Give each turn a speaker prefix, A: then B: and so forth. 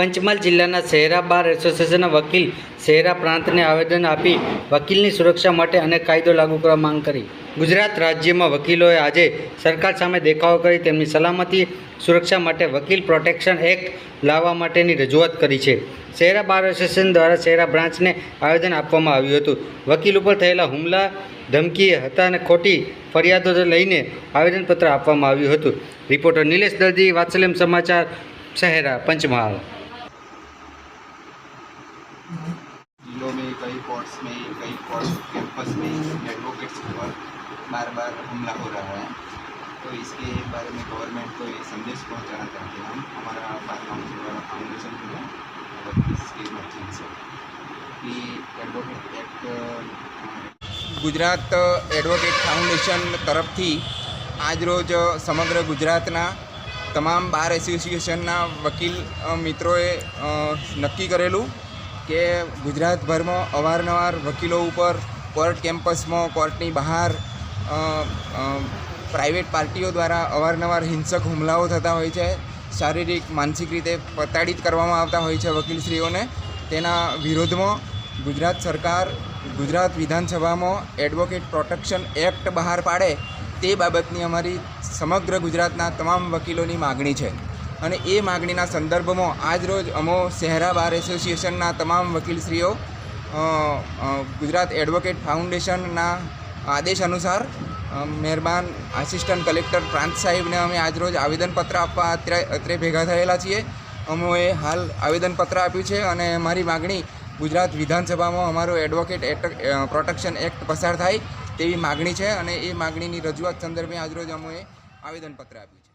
A: પંચમહાલ જિલ્લાના શહેરા બાર એસોસિએશનના વકીલ શહેરા પ્રાંતને આવેદન આપી વકીલની સુરક્ષા માટે અને કાયદો લાગુ કરવા માંગ કરી. ગુજરાત રાજ્યમાં વકીલોએ આજે સરકાર સામે દેખાવો કરી તેમની સલામતી, સુરક્ષા માટે વકીલ પ્રોટેક્શન એક્ટ લાવવા માટેની રજૂઆત કરી છે. શહેરા બાર એસોસિએશન દ્વારા શહેરા બ્રાન્ચને આવેદન આપવામાં આવ્યું હતું. વકીલ ઉપર થયેલા હુમલા, ધમકી હતા અને ખોટી ફરિયાદો લઈને આવેદનપત્ર આપવામાં આવ્યું હતું. રિપોર્ટર નિલેશ દર્દી વાત્સલ્યમ સમાચાર શહેરા પંચમહાલ.
B: कई कोर्ट्स में कई कोर्ट कैंपस में एडवोकेट्स पर बार बार हमला हो रहा है तो इसके बारे में गवर्नमेंट को ये संदेश पहुंचाना चाहते हैं हम हमारा बार काउंसिल वाला फाउंडेशन जो है और इसके माध्यम से कि advocate act Gujarat advocate foundation તરફથી આજરોજ સમગ્ર ગુજરાતના તમામ બાર એસોસિએશનના વકીલ અ, મિત્રોએ અ, નક્કી કરેલું કે ગુજરાતભરમાં અવારનવાર વકીલો ઉપર, કોર્ટ કેમ્પસમાં, કોર્ટની બહાર પ્રાઇવેટ પાર્ટીઓ દ્વારા અવારનવાર હિંસક હુમલાઓ થતા હોય છે. શારીરિક, માનસિક રીતે પ્રતાડિત કરવામાં આવતા હોય છે વકીલશ્રીઓને. તેના વિરોધમાં ગુજરાત સરકાર, ગુજરાત વિધાનસભામાં એડવોકેટ પ્રોટેક્શન એક્ટ બહાર પાડે તે બાબતની અમારી સમગ્ર ગુજરાતના તમામ વકીલોની માગણી છે. અને એ માગણીના સંદર્ભમાં આજરોજ અમો શહેરા બાર એસોસિએશનના તમામ વકીલશ્રીઓ ગુજરાત એડવોકેટ ફાઉન્ડેશનના આદેશ અનુસાર મહેરબાન આસિસ્ટન્ટ કલેક્ટર પ્રાંત સાહેબને અમે આજરોજ આવેદનપત્ર આપવા અત્યારે અત્રે ભેગા થયેલા છીએ. અમોએ હાલ આવેદનપત્ર આપ્યું છે અને મારી માગણી ગુજરાત વિધાનસભામાં અમારો એડવોકેટ પ્રોટેક્શન એક્ટ પસાર થાય તેવી માગણી છે અને એ માગણીની રજૂઆત સંદર્ભે આજરોજ અમોએ આવેદનપત્ર આપ્યું છે.